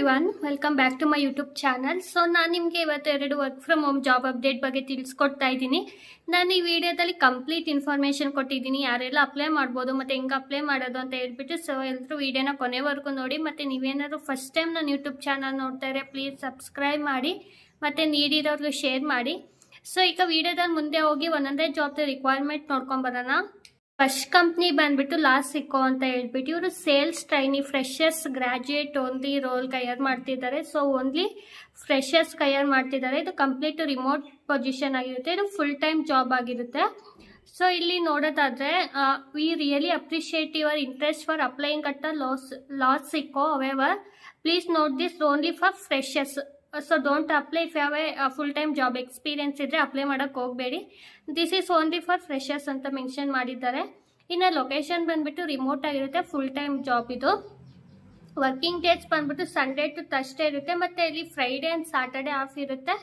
Everyone welcome back to my YouTube channel so ನಾನು ನಿಮಗೆ ಇವತ್ತು ಎರಡು work from home job update ಬಗ್ಗೆ ತಿಳಿಸ್ಕೊಡ್ತಾ ಇದ್ದೀನಿ. ನಾನು ಈ ವಿಡಿಯೋದಲ್ಲಿ ಕಂಪ್ಲೀಟ್ ಇನ್ಫಾರ್ಮೇಷನ್ ಕೊಟ್ಟಿದ್ದೀನಿ. ಯಾರೆಲ್ಲ ಅಪ್ಲೈ ಮಾಡ್ಬೋದು, ಮತ್ತು ಹೆಂಗೆ ಅಪ್ಲೈ ಮಾಡೋದು ಅಂತ ಹೇಳ್ಬಿಟ್ಟು ಸೊ ಎಲ್ಲರೂ ವಿಡಿಯೋನ ಕೊನೆವರೆಗೂ ನೋಡಿ. ಮತ್ತು ನೀವೇನಾದ್ರು ಫಸ್ಟ್ ಟೈಮ್ ನಾನು ಯೂಟ್ಯೂಬ್ ಚಾನಲ್ ನೋಡ್ತಾ ಇದ್ರೆ ಪ್ಲೀಸ್ ಸಬ್ಸ್ಕ್ರೈಬ್ ಮಾಡಿ, ಮತ್ತು ನೀಡಿರೋರ್ಗೂ ಶೇರ್ ಮಾಡಿ. ಸೊ ಈಗ ವಿಡಿಯೋದಲ್ಲಿ ಮುಂದೆ ಹೋಗಿ ಒಂದೊಂದೇ ಜಾಬ್ದು ರಿಕ್ವೈರ್ಮೆಂಟ್ ನೋಡ್ಕೊಂಬರೋಣ ಫಸ್ಟ್ ಕಂಪ್ನಿ ಬಂದ್ಬಿಟ್ಟು ಲಾಸ್ ಸಿಕ್ಕೋ ಅಂತ ಹೇಳ್ಬಿಟ್ಟು ಇವರು sales trainee freshers graduate only role hire ಮಾಡ್ತಿದ್ದಾರೆ. ಸೊ ಓನ್ಲಿ ಫ್ರೆಶರ್ಸ್ ಕೈಯರ್ ಮಾಡ್ತಿದ್ದಾರೆ. ಇದು ಕಂಪ್ಲೀಟ್ ರಿಮೋಟ್ ಪೊಸಿಷನ್ ಆಗಿರುತ್ತೆ. ಇದು ಫುಲ್ ಟೈಮ್ ಜಾಬ್ ಆಗಿರುತ್ತೆ. ಸೊ ಇಲ್ಲಿ ನೋಡೋದಾದ್ರೆ we really appreciate your interest for applying at loss ಲಾಸ್ ಸಿಕ್ಕೋ however please note this only for freshers so don't apply if ಯಾವ ಫುಲ್ ಟೈಮ್ ಜಾಬ್ ಎಕ್ಸ್ಪೀರಿಯನ್ಸ್ ಇದ್ದರೆ apply ಮಾಡೋಕ್ಕೆ ಹೋಗಬೇಡಿ. This is only for freshers ಅಂತ mention ಮಾಡಿದ್ದಾರೆ. ಇನ್ನು location ಬಂದುಬಿಟ್ಟು remote ಆಗಿರುತ್ತೆ ಫುಲ್ ಟೈಮ್ ಜಾಬ್ ಇದು. ವರ್ಕಿಂಗ್ ಡೇಸ್ ಬಂದ್ಬಿಟ್ಟು ಸಂಡೇ ಟು ಥರ್ಸ್ಡೇ ಇರುತ್ತೆ, ಮತ್ತು ಇಲ್ಲಿ ಫ್ರೈಡೇ ಆ್ಯಂಡ್ ಸಾಟರ್ಡೇ ಆಫ್ ಇರುತ್ತೆ.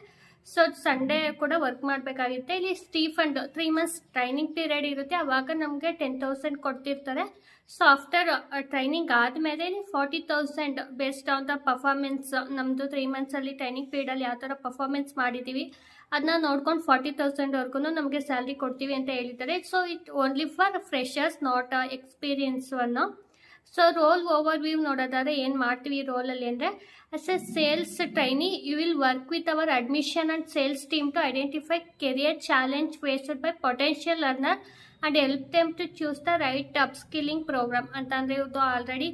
ಸೊ ಸಂಡೇ ಕೂಡ ವರ್ಕ್ ಮಾಡಬೇಕಾಗುತ್ತೆ ಇಲ್ಲಿ stipend three months training period ಇರುತ್ತೆ. ಆವಾಗ ನಮಗೆ ಟೆನ್ ತೌಸಂಡ್ ಕೊಡ್ತಿರ್ತಾರೆ. ಸೊ ಆಫ್ಟರ್ ಟ್ರೈನಿಂಗ್ ಆದಮೇಲೆ forty thousand based on the performance ನಮ್ಮದು ತ್ರೀ ಮಂತ್ಸಲ್ಲಿ ಟ್ರೈನಿಂಗ್ ಪೀರಿಯಡಲ್ಲಿ ಯಾವ ಥರ ಪರ್ಫಾರ್ಮೆನ್ಸ್ ಮಾಡಿದ್ದೀವಿ ಅದನ್ನ ನೋಡ್ಕೊಂಡು ಫಾರ್ಟಿ ತೌಸಂಡ್ವರೆಗೂ ನಮಗೆ ಸ್ಯಾಲ್ರಿ ಕೊಡ್ತೀವಿ ಅಂತ ಹೇಳಿದ್ದಾರೆ. So it only for freshers not experience ಅನ್ನು ಸೊ ರೋಲ್ ಓವರ್ ವ್ಯೂ ನೋಡೋದಾದ್ರೆ ಏನು ಮಾಡ್ತೀವಿ ರೋಲಲ್ಲಿ ಅಂದರೆ as a sales trainee you will work with our admission and sales team to identify career challenge faced by potential learner and help them to choose the right upskilling program ಅಂತಂದರೆ ಇವತ್ತು already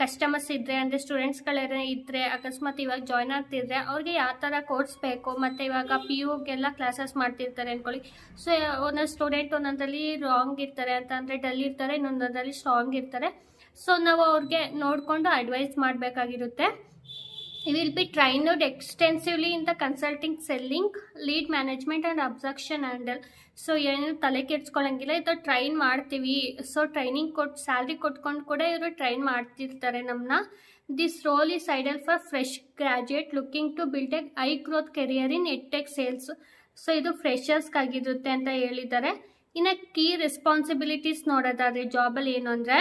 customers ಇದ್ದರೆ ಅಂದರೆ ಸ್ಟೂಡೆಂಟ್ಸ್ಗಳೇ ಇದ್ದರೆ ಅಕಸ್ಮಾತ್ ಇವಾಗ join ಆಗ್ತಿದ್ರೆ, ಅವ್ರಿಗೆ ಯಾವ ಥರ ಕೋರ್ಸ್ ಬೇಕು, ಮತ್ತು ಇವಾಗ ಪಿ ಯುಗೆಲ್ಲ ಕ್ಲಾಸಸ್ ಮಾಡ್ತಿರ್ತಾರೆ ಅಂದ್ಕೊಳ್ಳಿ ಸೊ ಒಂದೊಂದು ಸ್ಟೂಡೆಂಟ್ ಒಂದೊಂದರಲ್ಲಿ ರಾಂಗ್ ಇರ್ತಾರೆ ಅಂತ ಅಂದರೆ ಡಲ್ ಇರ್ತಾರೆ ಇನ್ನೊಂದರಲ್ಲಿ ಸ್ಟ್ರಾಂಗ್ ಇರ್ತಾರೆ. ಸೊ ನಾವು ಅವ್ರಿಗೆ ನೋಡಿಕೊಂಡು advice ಮಾಡಬೇಕಾಗಿರುತ್ತೆ. Will be trained extensively in the consulting selling lead management and objection handle so ಏನು ತಲೆ ಕೆಡ್ಸ್ಕೊಳಂಗಿಲ್ಲ. ಇದು ಟ್ರೈನ್ ಮಾಡ್ತೀವಿ. ಸೊ ಟ್ರೈನಿಂಗ್ ಕೊಟ್ಟು ಸ್ಯಾಲ್ರಿ ಕೊಟ್ಕೊಂಡು ಕೂಡ ಇವರು ಟ್ರೈನ್ ಮಾಡ್ತಿರ್ತಾರೆ ನಮ್ಮನ್ನ this role is ideal for fresh graduate looking to build a I growth career in edtech sales so ಇದು ಫ್ರೆಷರ್ಸ್ಗಾಗಿರುತ್ತೆ ಅಂತ ಹೇಳಿದ್ದಾರೆ. ಇನ್ನು ಕೀ ರೆಸ್ಪಾನ್ಸಿಬಿಲಿಟೀಸ್ ನೋಡೋದಾದ್ರೆ ಜಾಬಲ್ಲಿ ಏನು ಅಂದರೆ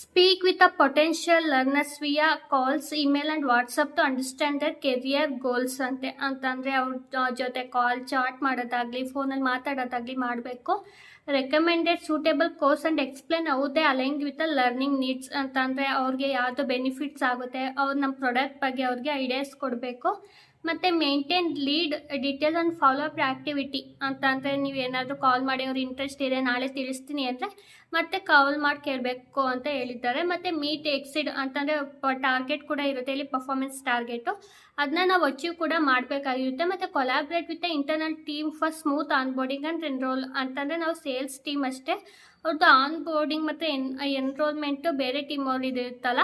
speak with a potential learners via calls email and WhatsApp to understand their career goals ಅಂತೆ ಅಂತಂದರೆ ಅವ್ರ ಜೊತೆ ಕಾಲ್ ಚಾಟ್ ಮಾಡೋದಾಗಲಿ ಫೋನಲ್ಲಿ ಮಾತಾಡೋದಾಗಲಿ ಮಾಡಬೇಕು. Recommended suitable course and explain they aligning with a learning needs ಅಂತಂದರೆ ಅವ್ರಿಗೆ ಯಾವುದು ಬೆನಿಫಿಟ್ಸ್ ಆಗುತ್ತೆ, ಅವ್ರು ನಮ್ಮ ಪ್ರಾಡಕ್ಟ್ ಬಗ್ಗೆ ಅವ್ರಿಗೆ ಐಡಿಯಾಸ್ ಕೊಡಬೇಕು. ಮತ್ತು maintain lead details and follow up activity ಅಂತ ಅಂದರೆ ನೀವು ಏನಾದರೂ ಕಾಲ್ ಮಾಡಿ ಅವ್ರ ಇಂಟ್ರೆಸ್ಟ್ ಇದೆ, ನಾಳೆ ತಿಳಿಸ್ತೀನಿ ಅಂದರೆ ಮತ್ತೆ ಕಾಲ್ ಮಾಡಿ ಕೇಳಬೇಕು ಅಂತ ಹೇಳಿದ್ದಾರೆ. ಮತ್ತು ಮೀಟ್ ಎಕ್ಸಿಡ್ ಅಂತಂದರೆ ಟಾರ್ಗೆಟ್ ಕೂಡ ಇರುತ್ತೆ, ಇಲ್ಲಿ ಪರ್ಫಾರ್ಮೆನ್ಸ್ ಟಾರ್ಗೆಟು ಅದನ್ನ ನಾವು ಅಚೀವ್ ಕೂಡ ಮಾಡಬೇಕಾಗಿರುತ್ತೆ. ಮತ್ತು collaborate with internal team for smooth onboarding and enroll ಅಂತಂದ್ರೆ ನಾವು ಸೇಲ್ಸ್ ಟೀಮ್ ಅಷ್ಟೇ. ಅವ್ರದ್ದು ಆನ್ ಬೋರ್ಡಿಂಗ್ ಮತ್ತು ಎನ್ ಎನ್ರೋಲ್ಮೆಂಟು ಬೇರೆ ಟೀಮ್ ಅವ್ರು ಇರುತ್ತಲ್ಲ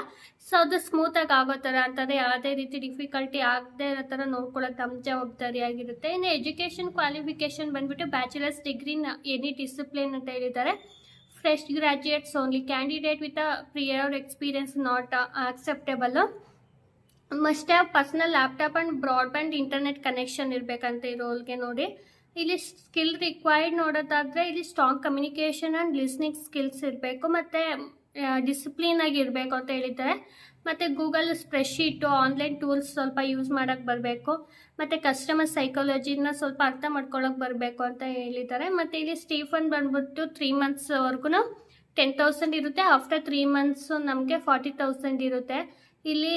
ಸೊ ಅದು ಸ್ಮೂತಾಗಿ ಆಗೋ ಥರ ಅಂತಂದರೆ ಯಾವುದೇ ರೀತಿ ಡಿಫಿಕಲ್ಟಿ ಆಗದೆ ಇರೋ ಥರ ನೋಡ್ಕೊಳ್ಳೋದು ನಮ್ಮ ಜವಾಬ್ದಾರಿ ಆಗಿರುತ್ತೆ ಇನ್ನು ಎಜುಕೇಷನ್ ಕ್ವಾಲಿಫಿಕೇಷನ್ ಬಂದುಬಿಟ್ಟು ಬ್ಯಾಚುಲರ್ಸ್ ಡಿಗ್ರಿ ಎನಿ ಡಿಸಿಪ್ಲಿನ್ ಅಂತ ಹೇಳಿದ್ದಾರೆ. Fresh graduates only candidate with a prior experience not acceptable must personal laptop and broadband internet connection ಇರಬೇಕಂತ ಈ ರೋಲ್ಗೆ ನೋಡಿ. ಇಲ್ಲಿ ಸ್ಕಿಲ್ ರಿಕ್ವೈರ್ಡ್ ನೋಡೋದಾದರೆ ಇಲ್ಲಿ strong communication and listening skills ಇರಬೇಕು, ಮತ್ತು ಡಿಸಿಪ್ಲಿನ್ ಆಗಿರಬೇಕು ಅಂತ ಹೇಳಿದ್ದಾರೆ. ಮತ್ತು ಗೂಗಲ್ ಸ್ಪ್ರೆಡ್ಶೀಟು ಆನ್ಲೈನ್ ಟೂಲ್ಸ್ ಸ್ವಲ್ಪ ಯೂಸ್ ಮಾಡೋಕ್ಕೆ ಬರಬೇಕು. ಮತ್ತು ಕಸ್ಟಮರ್ ಸೈಕಾಲಜಿನ ಸ್ವಲ್ಪ ಅರ್ಥ ಮಾಡ್ಕೊಳ್ಳೋಕೆ ಬರಬೇಕು ಅಂತ ಹೇಳಿದ್ದಾರೆ. ಮತ್ತು ಇಲ್ಲಿ ಸ್ಟೀಫನ್ ಬಂದ್ಬಿಟ್ಟು ತ್ರೀ ಮಂತ್ಸ್ವರೆಗೂ ಟೆನ್ ತೌಸಂಡ್ ಇರುತ್ತೆ. ಆಫ್ಟರ್ ತ್ರೀ ಮಂತ್ಸು ನಮಗೆ ಫಾರ್ಟಿ ತೌಸಂಡ್ ಇರುತ್ತೆ. ಇಲ್ಲಿ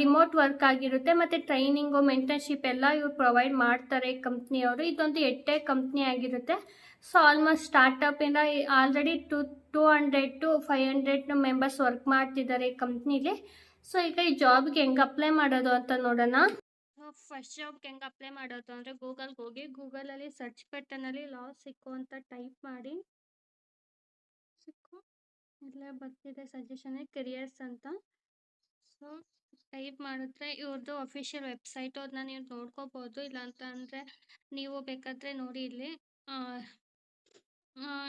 ರಿಮೋಟ್ ವರ್ಕ್ ಆಗಿರುತ್ತೆ, ಮತ್ತು ಟ್ರೈನಿಂಗು ಮೆಂಟರ್ಶಿಪ್ ಎಲ್ಲ ಇವ್ರು ಪ್ರೊವೈಡ್ ಮಾಡ್ತಾರೆ ಕಂಪ್ನಿಯವರು ಇದೊಂದು ಎಟ್ಟೆ ಕಂಪ್ನಿ ಆಗಿರುತ್ತೆ. So almost ಸ್ಟಾರ್ಟಪಿಂದ already to two hundred to five hundred members work ಮಾಡ್ತಿದ್ದಾರೆ ಈ ಕಂಪ್ನೀಲಿ ಸೊ ಈಗ ಈ ಜಾಬ್ಗೆ ಹೆಂಗೆ ಅಪ್ಲೈ ಮಾಡೋದು ಅಂತ ನೋಡೋಣ. ಫಸ್ಟ್ ಜಾಬ್ಗೆ ಹೆಂಗೆ ಅಪ್ಲೈ ಮಾಡೋದು ಅಂದರೆ ಗೂಗಲ್ಗೆ ಹೋಗಿ ಗೂಗಲಲ್ಲಿ ಸರ್ಚ್ ಬಟನಲ್ಲಿ ಲಾ ಸಿಕ್ಕು ಅಂತ ಟೈಪ್ ಮಾಡಿ. ಸಿಕ್ಕು. ಇಲ್ಲೇ ಬರ್ತಿದೆ ಸಜೆಷನ್ ಕೆರಿಯರ್ಸ್ ಅಂತ. ಸೊ ಟೈಪ್ ಮಾಡಿದ್ರೆ ಇವ್ರದ್ದು ಅಫಿಷಿಯಲ್ ವೆಬ್ಸೈಟು ಅದನ್ನ ನೀವು ನೋಡ್ಕೋಬೋದು. ಇಲ್ಲ ಅಂತ ಅಂದರೆ ನೀವು ಬೇಕಾದರೆ ನೋಡಿ ಇಲ್ಲಿ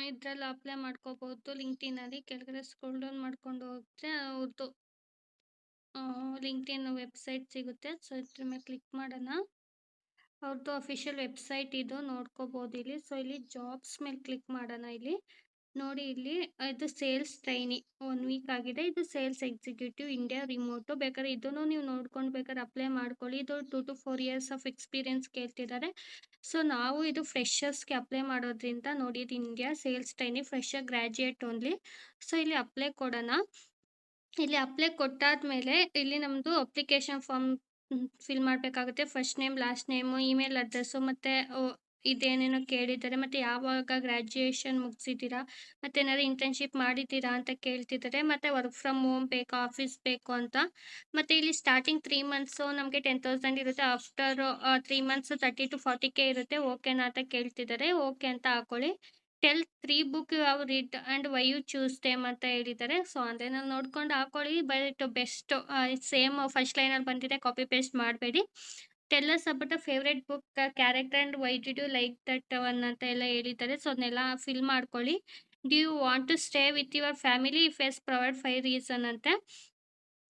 ಇದರಲ್ಲಿ ಅಪ್ಲೈ ಮಾಡ್ಕೋಬೋದು. ಲಿಂಕ್ಡಿನಲ್ಲಿ ಕೆಳಗಡೆ ಸ್ಕ್ರೋಲ್ ಡೌನ್ ಮಾಡ್ಕೊಂಡು ಹೋದರೆ ಅವ್ರದ್ದು ಲಿಂಕ್ಟಿನ್ ವೆಬ್ಸೈಟ್ ಸಿಗುತ್ತೆ. ಸೊ ಇದ್ರ ಮೇಲೆ ಕ್ಲಿಕ್ ಮಾಡೋಣ. ಅವ್ರದ್ದು ಅಫಿಷಿಯಲ್ ವೆಬ್ಸೈಟ್ ಇದು ನೋಡ್ಕೋಬೋದು ಇಲ್ಲಿ. ಸೊ ಇಲ್ಲಿ ಜಾಬ್ಸ್ ಮೇಲೆ ಕ್ಲಿಕ್ ಮಾಡೋಣ ಇಲ್ಲಿ. ನೋಡಿ ಇಲ್ಲಿ ಇದು ಸೇಲ್ಸ್ ಟ್ರೈನಿ, ಒನ್ ವೀಕ್ ಆಗಿದೆ. ಇದು ಸೇಲ್ಸ್ ಎಕ್ಸಿಕ್ಯೂಟಿವ್ ಇಂಡಿಯಾ ರಿಮೋಟು. ಬೇಕಾದ್ರೆ ಇದನ್ನು ನೀವು ನೋಡ್ಕೊಂಡು ಬೇಕಾದ್ರೆ ಅಪ್ಲೈ ಮಾಡ್ಕೊಳ್ಳಿ. ಇದು two to four years of experience ಕೇಳ್ತಿದ್ದಾರೆ. ಸೊ ನಾವು ಇದು ಫ್ರೆಷರ್ಸ್ಗೆ ಅಪ್ಲೈ ಮಾಡೋದ್ರಿಂದ ನೋಡಿ ಇದು India sales trainee fresher graduate only so ಇಲ್ಲಿ ಅಪ್ಲೈ ಕೊಡೋಣ. ಇಲ್ಲಿ ಅಪ್ಲೈ ಕೊಟ್ಟಾದ್ಮೇಲೆ ಇಲ್ಲಿ ನಮ್ಮದು ಅಪ್ಲಿಕೇಶನ್ ಫಾರ್ಮ್ ಫಿಲ್ ಮಾಡಬೇಕಾಗುತ್ತೆ. First name last name email address ಮತ್ತು ಇದೇನೇನೋ ಕೇಳಿದ್ದಾರೆ, ಮತ್ತು ಯಾವಾಗ ಗ್ರ್ಯಾಜುಯೇಷನ್ ಮುಗಿಸಿದ್ದೀರಾ, ಮತ್ತು ಏನಾದ್ರು ಇಂಟರ್ನ್ಶಿಪ್ ಮಾಡಿದ್ದೀರಾ ಅಂತ ಕೇಳ್ತಿದ್ದಾರೆ, ಮತ್ತು ವರ್ಕ್ ಫ್ರಮ್ ಹೋಮ್ ಬೇಕು ಆಫೀಸ್ ಬೇಕು ಅಂತ. ಮತ್ತು ಇಲ್ಲಿ ಸ್ಟಾರ್ಟಿಂಗ್ ತ್ರೀ ಮಂತ್ಸು ನಮಗೆ ಟೆನ್ ತೌಸಂಡ್ ಇರುತ್ತೆ after three months thirty to forty K ಇರುತ್ತೆ ಓಕೆನಾ ಅಂತ ಕೇಳ್ತಿದ್ದಾರೆ ಓಕೆ ಅಂತ ಹಾಕೊಳ್ಳಿ. Tell three book you have read and why you choose them ಅಂತ ಹೇಳಿದ್ದಾರೆ. ಸೊ ಅಂದರೆ ನಾನು ನೋಡ್ಕೊಂಡು ಹಾಕೊಳ್ಳಿ ಬಟ್ ಬೆಸ್ಟ್ ಸೇಮ್ ಫಸ್ಟ್ ಲೈನಲ್ಲಿ ಬಂದಿದೆ ಕಾಪಿ ಪೇಸ್ಟ್ ಮಾಡಬೇಡಿ. Tell us about a favourite book character and why did you like that one ಅಂತ ಎಲ್ಲ ಹೇಳಿದ್ದಾರೆ. ಸೊ ಅದನ್ನೆಲ್ಲ ಫಿಲ್ ಮಾಡ್ಕೊಳ್ಳಿ. Do you want to stay with your family if yes provide five reason ಅಂತೆ.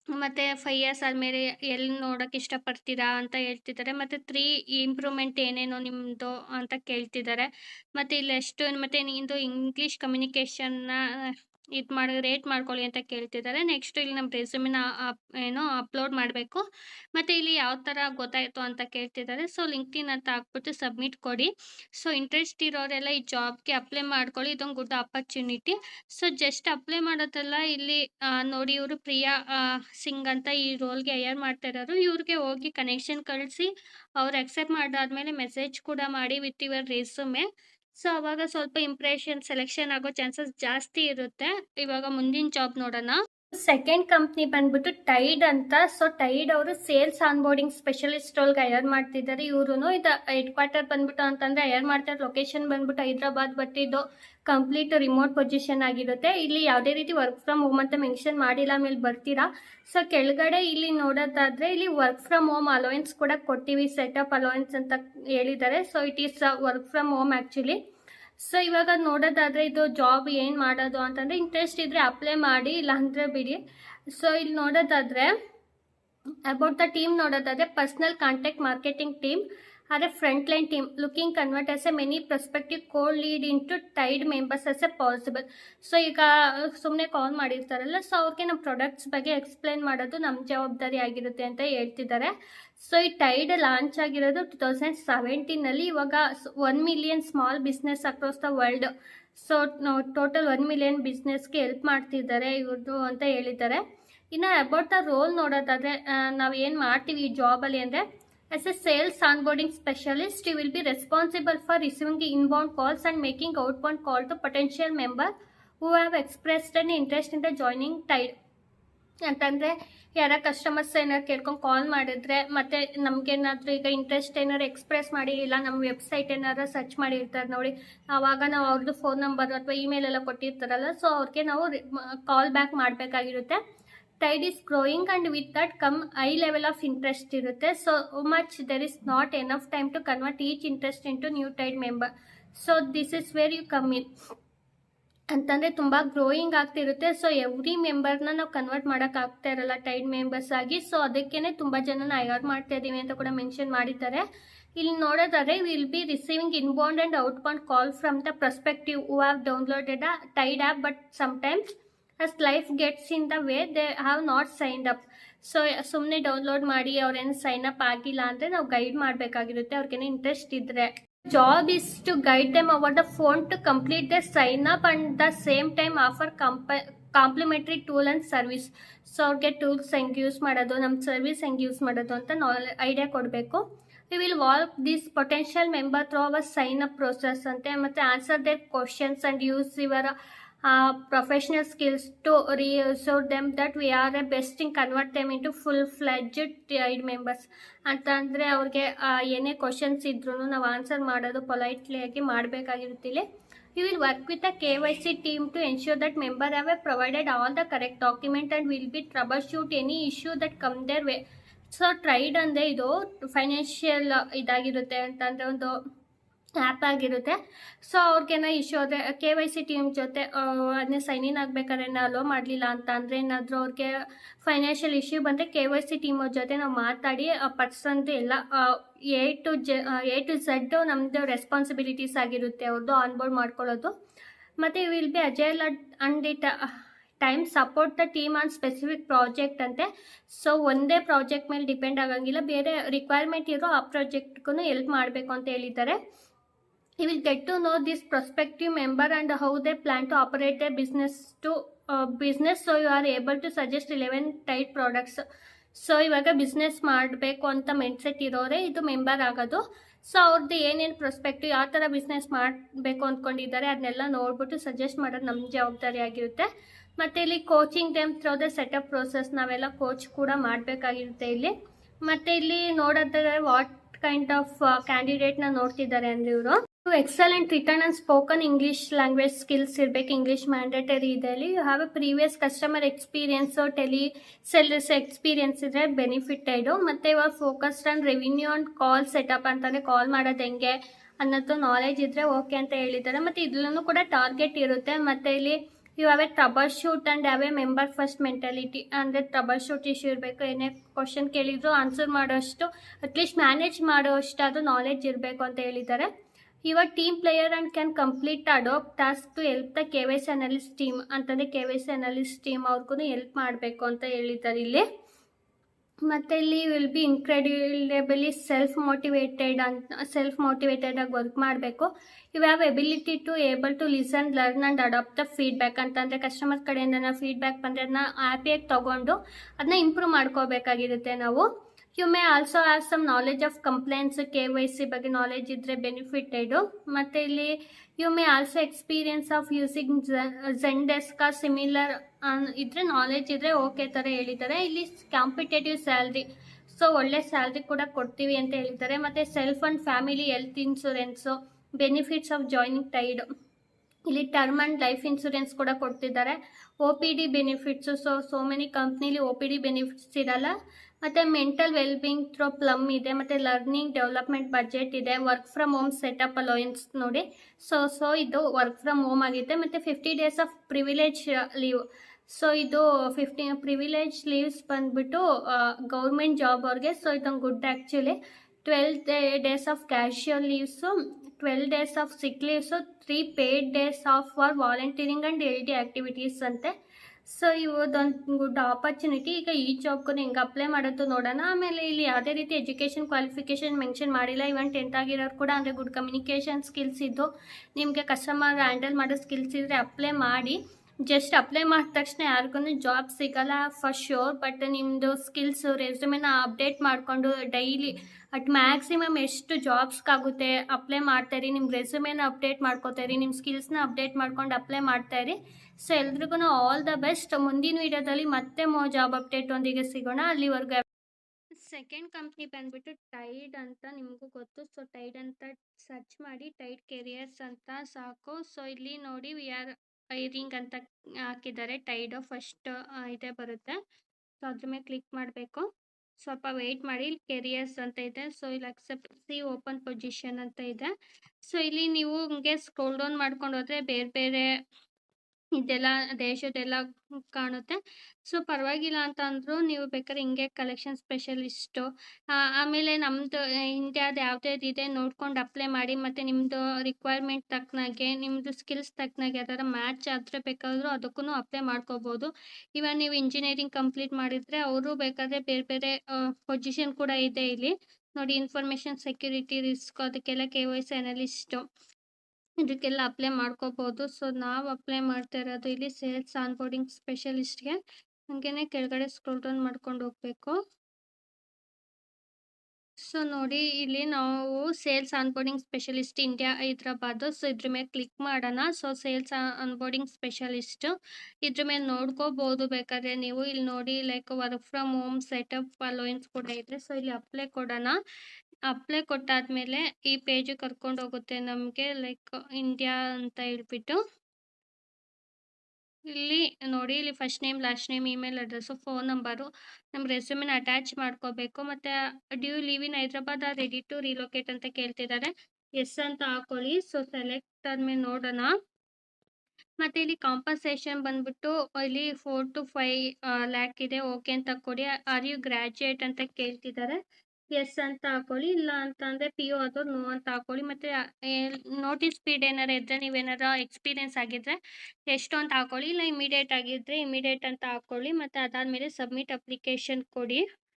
ಮತ್ತು five years ಆದಮೇಲೆ ಎಲ್ಲಿ ನೋಡೋಕೆ ಇಷ್ಟಪಡ್ತೀರಾ ಅಂತ ಹೇಳ್ತಿದ್ದಾರೆ. ಮತ್ತು ತ್ರೀ ಇಂಪ್ರೂವ್ಮೆಂಟ್ ಏನೇನೋ ನಿಮ್ಮದು ಅಂತ ಕೇಳ್ತಿದ್ದಾರೆ. ಮತ್ತು ಇಲ್ಲಿ ಎಷ್ಟು ಮತ್ತು ನಿಮ್ಮದು ಇಂಗ್ಲೀಷ್ ಕಮ್ಯುನಿಕೇಷನ್ನ ಇದು ಮಾಡಿ ರೇಟ್ ಮಾಡ್ಕೊಳ್ಳಿ ಅಂತ ಕೇಳ್ತಿದ್ದಾರೆ. ನೆಕ್ಸ್ಟ್ ಇಲ್ಲಿ ನಮ್ಮ ರೆಸ್ಯೂಮಿನ ಏನು ಅಪ್ಲೋಡ್ ಮಾಡಬೇಕು. ಮತ್ತು ಇಲ್ಲಿ ಯಾವ ಥರ ಗೊತ್ತಾಯಿತು ಅಂತ ಕೇಳ್ತಿದ್ದಾರೆ. ಸೊ ಲಿಂಕ್ಟಿನ್ ಅಂತ ಹಾಕ್ಬಿಟ್ಟು ಸಬ್ಮಿಟ್ ಕೊಡಿ. ಸೊ ಇಂಟ್ರೆಸ್ಟ್ ಇರೋರೆಲ್ಲ ಈ ಜಾಬ್ಗೆ ಅಪ್ಲೈ ಮಾಡ್ಕೊಳ್ಳಿ. ಇದೊಂದು good opportunity so just apply ಮಾಡೋದೆಲ್ಲ ಇಲ್ಲಿ ನೋಡಿ ಇವರು ಪ್ರಿಯಾ ಸಿಂಗ್ ಅಂತ ಈ ರೋಲ್ಗೆ ಅಯ್ಯರ್ ಮಾಡ್ತಾ ಇರೋರು. ಇವ್ರಿಗೆ ಹೋಗಿ ಕನೆಕ್ಷನ್ ಕಳಿಸಿ, ಅವ್ರು ಅಕ್ಸೆಪ್ಟ್ ಮಾಡಾದ್ಮೇಲೆ ಮೆಸೇಜ್ ಕೂಡ ಮಾಡಿ ವಿತ್ ಯುವರ್ ರೆಸ್ಯೂಮೆ ಸೊ ಅವಾಗ ಸ್ವಲ್ಪ ಇಂಪ್ರೆಷನ್ ಸೆಲೆಕ್ಷನ್ ಆಗೋ ಚಾನ್ಸಸ್ ಜಾಸ್ತಿ ಇರುತ್ತೆ. ಇವಾಗ ಮುಂದಿನ ಜಾಬ್ ನೋಡೋಣ. ಸೆಕೆಂಡ್ ಕಂಪ್ನಿ ಬಂದ್ಬಿಟ್ಟು ಟೈಡ್ ಅಂತ. ಸೊ ಟೈಡ್ ಅವರು ಸೇಲ್ಸ್ ಆನ್ಬೋರ್ಡಿಂಗ್ ಸ್ಪೆಷಲಿಸ್ಟ್ ಒಳಗೆ ಹೈಯರ್ ಮಾಡ್ತಿದ್ದಾರೆ ಇವರು ಇದು ಹೆಡ್ ಕ್ವಾರ್ಟರ್ ಬಂದ್ಬಿಟ್ಟು ಅಂತಂದ್ರೆ ಹೈಯರ್ ಮಾಡ್ತಾರೆ ಲೊಕೇಶನ್ ಬಂದ್ಬಿಟ್ಟು ಹೈದ್ರಾಬಾದ್ ಬಟ್ ಇದು ಕಂಪ್ಲೀಟ್ ರಿಮೋಟ್ ಪೊಸಿಷನ್ ಆಗಿರುತ್ತೆ. ಇಲ್ಲಿ ಯಾವುದೇ ರೀತಿ ವರ್ಕ್ ಫ್ರಮ್ ಹೋಮ್ ಅಂತ ಮೆನ್ಷನ್ ಮಾಡಿಲ್ಲ, ಆಮೇಲೆ ಬರ್ತೀರಾ? ಸೊ ಕೆಳಗಡೆ ಇಲ್ಲಿ ನೋಡೋದಾದ್ರೆ ಇಲ್ಲಿ ವರ್ಕ್ ಫ್ರಮ್ ಹೋಮ್ ಅಲೋವೆನ್ಸ್ ಕೂಡ ಕೊಟ್ಟಿವಿ. ಸೆಟಪ್ ಅಲೋವೆನ್ಸ್ ಅಂತ ಹೇಳಿದ್ದಾರೆ. So it is work from home actually so ಇವಾಗ ನೋಡೋದಾದ್ರೆ ಇದು ಜಾಬ್ ಏನು ಮಾಡೋದು ಅಂತಂದರೆ ಇಂಟ್ರೆಸ್ಟ್ ಇದ್ದರೆ ಅಪ್ಲೈ ಮಾಡಿ ಇಲ್ಲಾಂದರೆ ಬಿಡಿ. ಸೊ ಇಲ್ಲಿ ನೋಡೋದಾದ್ರೆ ಅಬೌಟ್ ದ ಟೀಮ್ ನೋಡೋದಾದ್ರೆ ಪರ್ಸನಲ್ ಕಾಂಟ್ಯಾಕ್ಟ್ ಮಾರ್ಕೆಟಿಂಗ್ ಟೀಮ್ ಅದೇ front line team looking as a many prospective cold lead into to Tide members as a possible so ಈಗ ಸುಮ್ಮನೆ ಕಾಲ್ ಮಾಡಿರ್ತಾರಲ್ಲ ಸೊ ಅವ್ರಿಗೆ ನಮ್ಮ ಪ್ರಾಡಕ್ಟ್ಸ್ ಬಗ್ಗೆ ಎಕ್ಸ್ಪ್ಲೈನ್ ಮಾಡೋದು ನಮ್ಮ ಜವಾಬ್ದಾರಿ ಆಗಿರುತ್ತೆ ಅಂತ ಹೇಳ್ತಿದ್ದಾರೆ. ಸೊ ಈ ಟೈಡ್ ಲಾಂಚ್ ಆಗಿರೋದು ಟು ತೌಸಂಡ್ ಸೆವೆಂಟೀನಲ್ಲಿ ಇವಾಗ one million small business across the world so total one million ಬಿಸ್ನೆಸ್ಗೆ help ಮಾಡ್ತಿದ್ದಾರೆ ಇವ್ರದ್ದು ಅಂತ ಹೇಳಿದ್ದಾರೆ. ಇನ್ನು ಅಬೌಟ್ ದ ರೋಲ್ ನೋಡೋದಾದ್ರೆ ನಾವು ಏನು ಮಾಡ್ತೀವಿ ಈ ಜಾಬಲ್ಲಿ ಅಂದರೆ as sales sales specialist, you will be responsible for the inbound calls and making outbound call to potential member who have expressed an interest in the joining tide. ಅಂತಂದರೆ ಯಾರ customers ಏನಾರು ಕೇಳ್ಕೊಂಡು ಕಾಲ್ ಮಾಡಿದ್ರೆ ಮತ್ತು ನಮಗೇನಾದರೂ ಈಗ ಇಂಟ್ರೆಸ್ಟ್ ಏನಾರು ಎಕ್ಸ್ಪ್ರೆಸ್ ಮಾಡಿ ಇಲ್ಲ ನಮ್ಮ ವೆಬ್ಸೈಟ್ ಏನಾರು ಸರ್ಚ್ ಮಾಡಿರ್ತಾರೆ ನೋಡಿ ಆವಾಗ ನಾವು ಅವ್ರದ್ದು ಫೋನ್ ನಂಬರ್ ಅಥವಾ ಇಮೇಲ್ ಎಲ್ಲ ಕೊಟ್ಟಿರ್ತಾರಲ್ಲ ಸೊ ಅವ್ರಿಗೆ ನಾವು call back ಮಾಡಬೇಕಾಗಿರುತ್ತೆ Tide is growing and with that come I level of interest ಇರುತ್ತೆ. So much there is not enough time to convert each interest in to new Tide member so this is where you come in ಅಂತಂದರೆ ತುಂಬ growing ಆಗ್ತಿರುತ್ತೆ so every ಮೆಂಬರ್ನ ನಾವು convert ಮಾಡೋಕ್ಕಾಗ್ತಾ ಇರಲ್ಲ Tide members ಆಗಿ. So ಅದಕ್ಕೇ ತುಂಬ ಜನನ ಹೈಯರ್ ಮಾಡ್ತಾ ಇದ್ದೀವಿ ಅಂತ ಕೂಡ ಮೆನ್ಷನ್ ಮಾಡಿದ್ದಾರೆ. ಇಲ್ಲಿ ನೋಡೋದಾದ್ರೆ will be receiving inbound and outbound call from the prospective who have downloaded a Tide app but sometimes as life gets in the way they have not signed up so ಸುಮ್ಮನೆ download ಮಾಡಿ ಅವ್ರೇನು sign up ಆಗಿಲ್ಲ ಅಂದರೆ ನಾವು guide ಮಾಡಬೇಕಾಗಿರುತ್ತೆ. ಅವ್ರಿಗೇನು interest ಇದ್ದರೆ job is to guide them over the phone to complete the sign up and the same time offer ಕಂಪ complimentary tool and service so ಅವ್ರಿಗೆ tools ಹೆಂಗೆ ಯೂಸ್ ಮಾಡೋದು ನಮ್ಮ ಸರ್ವಿಸ್ ಹೆಂಗೆ ಯೂಸ್ ಮಾಡೋದು ಅಂತ ನಾಲೆ ಐಡಿಯಾ ಕೊಡಬೇಕು. We will valve this potential member through our sign up process ಅಂತೆ. ಮತ್ತು answer their questions and use your professional skills to reassure them that we are a best in convert them into full fledged Tide members ಅಂತಂದರೆ ಅವ್ರಿಗೆ ಏನೇ questions ಇದ್ರೂ ನಾವು answer ಮಾಡೋದು politely ಆಗಿ ಮಾಡಬೇಕಾಗಿರುತ್ತಿಲ್ಲ you will work with a K Y C team to ensure that member have a provided all the correct document and will be trouble shoot any issue that come their way so tried ಅಂದರೆ ಇದು financial ಇದಾಗಿರುತ್ತೆ. ಅಂತಂದರೆ ಒಂದು app ಆಗಿರುತ್ತೆ. So ಅವ್ರಿಗೇನೋ issue ಅದೇ K Y C team ಜೊತೆ ಅದನ್ನೇ ಸೈನ್ ಇನ್ ಆಗಬೇಕಾದ್ರೆ ಅಲೋ ಮಾಡಲಿಲ್ಲ ಅಂತ ಅಂದರೆ ಏನಾದರೂ ಅವ್ರಿಗೆ ಫೈನಾನ್ಷಿಯಲ್ ಇಶ್ಯೂ ಬಂದರೆ ಕೆ ವೈ ಸಿ ಟೀಮ್ ಜೊತೆ ನಾವು ಮಾತಾಡಿ ಪರ್ಸನ್ದು ಎಲ್ಲ A to J A to Z ನಮ್ಮದು ರೆಸ್ಪಾನ್ಸಿಬಿಲಿಟೀಸ್ ಆಗಿರುತ್ತೆ ಅವ್ರದ್ದು ಆನ್ಬೋರ್ಡ್ ಮಾಡ್ಕೊಳ್ಳೋದು. ಮತ್ತು will be agile and it time support the team on specific project ಅಂತೆ. ಸೊ ಒಂದೇ ಪ್ರಾಜೆಕ್ಟ್ ಮೇಲೆ ಡಿಪೆಂಡ್ ಆಗಂಗಿಲ್ಲ, ಬೇರೆ ರಿಕ್ವೈರ್ಮೆಂಟ್ ಇರೋ ಆ ಪ್ರಾಜೆಕ್ಟ್ಗೂ ಹೆಲ್ಪ್ ಮಾಡಬೇಕು ಅಂತ ಹೇಳಿದ್ದಾರೆ. You get get to know this prospective member and how they plan to operate business business to business so you are able to suggest eleven type products so ಇವಾಗ business ಮಾಡಬೇಕು ಅಂತ ಮೆಂಡ್ಸೆಟ್ ಇರೋರೆ, ಇದು member ಆಗೋದು. So ಅವ್ರದ್ದು ಏನೇನು ಪ್ರೊಸ್ಪೆಕ್ಟಿವ್ ಯಾವ ಥರ business ಮಾಡಬೇಕು ಅಂದ್ಕೊಂಡಿದ್ದಾರೆ, ಅದನ್ನೆಲ್ಲ ನೋಡ್ಬಿಟ್ಟು ಸಜೆಸ್ಟ್ ಮಾಡೋದು ನಮ್ಮ ಜವಾಬ್ದಾರಿ ಆಗಿರುತ್ತೆ. ಮತ್ತು ಇಲ್ಲಿ coaching them through the setup process ನಾವೆಲ್ಲ ಕೋಚ್ ಕೂಡ ಮಾಡಬೇಕಾಗಿರುತ್ತೆ ಇಲ್ಲಿ. ಮತ್ತು ಇಲ್ಲಿ ನೋಡೋದಾದ್ರೆ ವಾಟ್ ಕೈಂಡ್ ಆಫ್ ಕ್ಯಾಂಡಿಡೇಟ್ನ ನೋಡ್ತಿದ್ದಾರೆ ಅಂದರೆ ಇವರು. Excellent written and spoken English language skills ಇರಬೇಕು ಇಂಗ್ಲೀಷ್ ಮ್ಯಾಂಡೇಟರಿ ಇದೆ ಅಲ್ಲಿ you have a previous customer experience telesellers experience ಇದ್ರೆ ಬೆನಿಫಿಟೆಡು ಮತ್ತು ಇವಾಗ focused on revenue and call setup ಅಂತಂದರೆ ಕಾಲ್ ಮಾಡೋದು ಹೆಂಗೆ ಅನ್ನೋದು ನಾಲೆಜ್ ಇದ್ದರೆ ಓಕೆ ಅಂತ ಹೇಳಿದ್ದಾರೆ. ಮತ್ತು ಇದ್ರಲ್ಲೂ ಕೂಡ ಟಾರ್ಗೆಟ್ ಇರುತ್ತೆ. ಮತ್ತು ಇಲ್ಲಿ you have a troubleshoot and have a member first mentality ಅಂದರೆ ಟ್ರಬಲ್ ಶೂಟ್ ಇಶ್ಯೂ ಇರಬೇಕು, ಏನೇ ಕ್ವಶನ್ ಕೇಳಿದ್ರು ಆನ್ಸರ್ ಮಾಡೋಷ್ಟು ಅಟ್ಲೀಸ್ಟ್ ಮ್ಯಾನೇಜ್ ಮಾಡೋಷ್ಟಾದರೂ ನಾಲೆಜ್ ಇರಬೇಕು ಅಂತ ಹೇಳಿದ್ದಾರೆ. ಇವಾಗ team player and can complete adopt task to help the K Y C analyst team ಅಂತಂದರೆ K Y C analyst team ಅವ್ರಿಗೂ ಹೆಲ್ಪ್ ಮಾಡಬೇಕು ಅಂತ ಹೇಳಿದ್ದಾರೆ ಇಲ್ಲಿ. ಮತ್ತು ಇಲ್ಲಿ will be incredibly self motivated ಅಂತ ಸೆಲ್ಫ್ ಮೋಟಿವೇಟೆಡ್ ಆಗಿ ವರ್ಕ್ ಮಾಡಬೇಕು. You have ability to able to listen learn and adapt the feedback ಅಂತಂದರೆ ಕಸ್ಟಮರ್ ಕಡೆಯಿಂದ ಫೀಡ್ಬ್ಯಾಕ್ ಬಂದರೆ ಅದನ್ನ ಹ್ಯಾಪಿಯಾಗಿ ತೊಗೊಂಡು ಅದನ್ನ ಇಂಪ್ರೂವ್ ಮಾಡ್ಕೋಬೇಕಾಗಿರುತ್ತೆ ನಾವು. You may also have some knowledge of complaints K Y C ಬಗ್ಗೆ ನಾಲೆಜ್ ಇದ್ದರೆ ಬೆನಿಫಿಟೆಡು ಮತ್ತು ಇಲ್ಲಿ you may also experience of using Zendesk similar ಇದ್ರೆ ನಾಲೆಜ್ ಇದ್ದರೆ ಓಕೆ ಥರ ಹೇಳಿದ್ದಾರೆ. ಇಲ್ಲಿ ಕಾಂಪಿಟೇಟಿವ್ ಸ್ಯಾಲ್ರಿ ಸೊ ಒಳ್ಳೆ ಸ್ಯಾಲ್ರಿ ಕೂಡ ಕೊಡ್ತೀವಿ ಅಂತ ಹೇಳಿದ್ದಾರೆ. ಮತ್ತು self and family health insurance benefits of joining tide ಇಲ್ಲಿ ಟರ್ಮ್ ಆ್ಯಂಡ್ ಲೈಫ್ ಇನ್ಶೂರೆನ್ಸ್ ಕೂಡ ಕೊಡ್ತಿದ್ದಾರೆ. O P D benefits so so many ಕಂಪ್ನಿಲಿ O P D benefits ಇರಲ್ಲ. ಮತ್ತು ಮೆಂಟಲ್ ವೆಲ್ಬಿಂಗ್ ಥ್ರೋ ಪ್ಲಮ್ ಇದೆ, ಮತ್ತು ಲರ್ನಿಂಗ್ ಡೆವಲಪ್ಮೆಂಟ್ ಬಜೆಟ್ ಇದೆ work from home setup allowance ನೋಡಿ. So so ಇದು ವರ್ಕ್ ಫ್ರಮ್ ಹೋಮ್ ಆಗಿದೆ, ಮತ್ತು fifty days of privilege leave so ಇದು ಫಿಫ್ಟಿ ಪ್ರಿವಿಲೇಜ್ ಲೀವ್ಸ್ ಬಂದುಬಿಟ್ಟು ಗೌರ್ಮೆಂಟ್ ಜಾಬ್ ಅವ್ರಿಗೆ ಸೊ ಇದೊಂದು good actually twelve days of casual leaves twelve days of sick leaves three paid days off for volunteering and L D activities ಅಂತೆ. So ಇವದೊಂದು good opportunity ಈಗ ಈ ಜಾಬ್ಗೂ ಹೆಂಗೆ apply ಮಾಡೋದು ನೋಡೋಣ. ಆಮೇಲೆ ಇಲ್ಲಿ ಯಾವುದೇ ರೀತಿ ಎಜುಕೇಷನ್ ಕ್ವಾಲಿಫಿಕೇಷನ್ ಮೆನ್ಷನ್ ಮಾಡಿಲ್ಲ. ಇವನ್ ಟೆಂತ್ ಆಗಿರೋರು ಕೂಡ ಅಂದರೆ ಗುಡ್ ಕಮ್ಯುನಿಕೇಷನ್ ಸ್ಕಿಲ್ಸ್ ಇದ್ದು ನಿಮಗೆ ಕಸ್ಟಮರ್ ಹ್ಯಾಂಡಲ್ ಮಾಡೋ ಸ್ಕಿಲ್ಸ್ ಇದ್ದರೆ ಅಪ್ಲೈ ಮಾಡಿ. ಜಸ್ಟ್ ಅಪ್ಲೈ ಮಾಡಿದ ತಕ್ಷಣ ಯಾರಿಗೂ ಜಾಬ್ ಸಿಗಲ್ಲ ಫಸ್ಟ್ ಶೋರ್ ಬಟ್ ನಿಮ್ಮದು ಸ್ಕಿಲ್ಸು ರೆಸ್ಯೂಮೆನ ಅಪ್ಡೇಟ್ ಮಾಡಿಕೊಂಡು ಡೈಲಿ ಅಟ್ ಮ್ಯಾಕ್ಸಿಮಮ್ ಎಷ್ಟು ಜಾಬ್ಸ್ಗಾಗುತ್ತೆ ಅಪ್ಲೈ ಮಾಡ್ತಾಯಿರಿ ನಿಮ್ಮ ರೆಸ್ಯೂಮೇನ ಅಪ್ಡೇಟ್ ಮಾಡ್ಕೋತಾಯಿರಿ ನಿಮ್ಮ ಸ್ಕಿಲ್ಸ್ನ ಅಪ್ಡೇಟ್ ಮಾಡ್ಕೊಂಡು ಅಪ್ಲೈ ಮಾಡ್ತಾಯಿರಿ ಸೊ ಎಲ್ರಿಗೂ ಆಲ್ ದ ಬೆಸ್ಟ್ ಮುಂದಿನ ವೀಡಿಯೋದಲ್ಲಿ ಮತ್ತೆ ಮೋ ಜಾಬ್ ಅಪ್ಡೇಟ್ ಒಂದಿಗೆ ಸಿಗೋಣ. ಅಲ್ಲಿವರೆಗೂ ಸೆಕೆಂಡ್ ಕಂಪ್ನಿ ಬಂದ್ಬಿಟ್ಟು ಟೈಡ್ ಅಂತ ನಿಮಗೂ ಗೊತ್ತು. ಸೊ ಟೈಡ್ ಅಂತ ಸರ್ಚ್ ಮಾಡಿ ಟೈಡ್ ಕೆರಿಯರ್ಸ್ ಅಂತ ಸಾಕು. ಸೊ ಇಲ್ಲಿ ನೋಡಿ ವಿ ಆರ್ ಐರಿಂಗ್ ಅಂತ ಹಾಕಿದ್ದಾರೆ. ಟೈಡು ಫಸ್ಟ್ ಇದೆ ಬರುತ್ತೆ. ಸೊ, ಅದ್ರ ಮೇಲೆ ಕ್ಲಿಕ್ ಮಾಡಬೇಕು. ಸ್ವಲ್ಪ ವೆಯ್ಟ್ ಮಾಡಿ. ಇಲ್ಲಿ ಕೆರಿಯರ್ಸ್ ಅಂತ ಇದೆ. ಸೊ, ಇಲ್ಲಿ ಅಕ್ಸೆಪ್ಟ್ ಸಿ ಓಪನ್ ಪೊಸಿಷನ್ ಅಂತ ಇದೆ. ಸೊ, ಇಲ್ಲಿ ನೀವು ಹಿಂಗೆ ಸ್ಕ್ರೋಲ್ ಡೌನ್ ಮಾಡ್ಕೊಂಡು ಹೋದ್ರೆ ಬೇರೆ ಬೇರೆ ಇದೆಲ್ಲ ದೇಶದ್ದೆಲ್ಲ ಕಾಣುತ್ತೆ. ಸೊ ಪರವಾಗಿಲ್ಲ ಅಂತ ನೀವು ಬೇಕಾದ್ರೆ ಹಿಂಗೆ ಕಲೆಕ್ಷನ್ ಸ್ಪೆಷಲಿಸ್ಟು ಆಮೇಲೆ ನಮ್ಮದು ಇಂಡಿಯಾದ ಇದೆ ನೋಡ್ಕೊಂಡು ಅಪ್ಲೈ ಮಾಡಿ ಮತ್ತು ನಿಮ್ಮದು ರಿಕ್ವೈರ್ಮೆಂಟ್ ತಕ್ಕನಾಗೆ ನಿಮ್ಮದು ಸ್ಕಿಲ್ಸ್ ತಕ್ಕನಾಗೆ ಯಾವ್ದಾರ ಮ್ಯಾಚ್ ಆದರೆ ಬೇಕಾದರೂ ಅದಕ್ಕೂ ಅಪ್ಲೈ ಮಾಡ್ಕೋಬೋದು. ಇವನ್ ನೀವು ಇಂಜಿನಿಯರಿಂಗ್ ಕಂಪ್ಲೀಟ್ ಮಾಡಿದರೆ ಅವರು ಬೇಕಾದರೆ ಬೇರೆ ಬೇರೆ ಪೊಸಿಷನ್ ಕೂಡ ಇದೆ ಇಲ್ಲಿ. ನೋಡಿ ಇನ್ಫಾರ್ಮೇಷನ್ ಸೆಕ್ಯೂರಿಟಿ ರಿಸ್ಕ್ ಅದಕ್ಕೆಲ್ಲ ಕೆ ವೈ ಸಿ ಅನಲಿಸ್ಟು ಇದಕ್ಕೆಲ್ಲ ಅಪ್ಲೈ ಮಾಡ್ಕೋಬೋದು. ಸೊ ನಾವು ಅಪ್ಲೈ ಮಾಡ್ತಾ ಇರೋದು ಇಲ್ಲಿ ಸೇಲ್ಸ್ ಆನ್ಬೋರ್ಡಿಂಗ್ ಸ್ಪೆಷಲಿಸ್ಟ್ಗೆ ಹಂಗೇನೆ ಕೆಳಗಡೆ ಸ್ಕ್ರೋಲ್ ಡೌನ್ ಮಾಡ್ಕೊಂಡು ಹೋಗ್ಬೇಕು. ಸೊ ನೋಡಿ ಇಲ್ಲಿ ನಾವು sales onboarding specialist India Hyderabad. So ಇದ್ರ ಮೇಲೆ ಕ್ಲಿಕ್ ಮಾಡೋಣ. ಸೊ ಸೇಲ್ಸ್ ಆನ್ಬೋರ್ಡಿಂಗ್ ಸ್ಪೆಷಲಿಸ್ಟ್ ಇದ್ರ ಮೇಲೆ ನೋಡ್ಕೋಬಹುದು ಬೇಕಾದ್ರೆ ನೀವು ಇಲ್ಲಿ ನೋಡಿ like work from home setup allowance ಕೂಡ ಇದ್ರೆ ಸೊ ಇಲ್ಲಿ ಅಪ್ಲೈ ಕೊಡೋಣ. ಅಪ್ಲೈ ಕೊಟ್ಟಾದ್ಮೇಲೆ ಈ ಪೇಜ್ ಕರ್ಕೊಂಡು ಹೋಗುತ್ತೆ ನಮಗೆ ಲೈಕ್ ಇಂಡಿಯಾ ಅಂತ ಹೇಳ್ಬಿಟ್ಟು. ಇಲ್ಲಿ ನೋಡಿ, ಇಲ್ಲಿ first name last name email address phone number ನಮ್ಮ ರೆಸ್ಯೂಮಿನ ಅಟ್ಯಾಚ್ ಮಾಡ್ಕೋಬೇಕು. ಮತ್ತು do you live in Hyderabad ready to relocate ಅಂತ ಕೇಳ್ತಿದ್ದಾರೆ. ಎಸ್ ಅಂತ ಹಾಕೊಳ್ಳಿ. ಸೊ ಸೆಲೆಕ್ಟ್ ಆದ್ಮೇಲೆ ನೋಡೋಣ. ಮತ್ತೆ ಇಲ್ಲಿ ಕಾಂಪನ್ಸೇಷನ್ ಬಂದ್ಬಿಟ್ಟು, ಇಲ್ಲಿ ಫೋರ್ ಟು ಫೈವ್ ಲ್ಯಾಕ್ ಇದೆ. ಓಕೆ ಅಂತ ಕೊಡಿ. ಆರ್ ಯು ಗ್ರಾಜುಯೇಟ್ ಅಂತ ಕೇಳ್ತಿದ್ದಾರೆ. ಎಸ್ ಅಂತ ಹಾಕೊಳ್ಳಿ, ಇಲ್ಲ ಅಂತ ಅಂದರೆ ಪಿ ಯು ಅಥವಾ ನೋ ಅಂತ ಹಾಕೊಳ್ಳಿ. ಮತ್ತು ನೋಟಿಸ್ ಪೀರಿಯಡ್ ಏನಾರು ಇದ್ದರೆ ನೀವೇನಾರು ಎಕ್ಸ್ಪೀರಿಯೆನ್ಸ್ ಆಗಿದ್ದರೆ ಎಷ್ಟು ಅಂತ ಹಾಕೊಳ್ಳಿ, ಇಲ್ಲ ಇಮಿಡಿಯೇಟ್ ಆಗಿದ್ದರೆ ಇಮಿಡಿಯೇಟ್ ಅಂತ ಹಾಕೊಳ್ಳಿ. ಮತ್ತು ಅದಾದಮೇಲೆ ಸಬ್ಮಿಟ್ ಅಪ್ಲಿಕೇಶನ್ ಕೊಡಿ.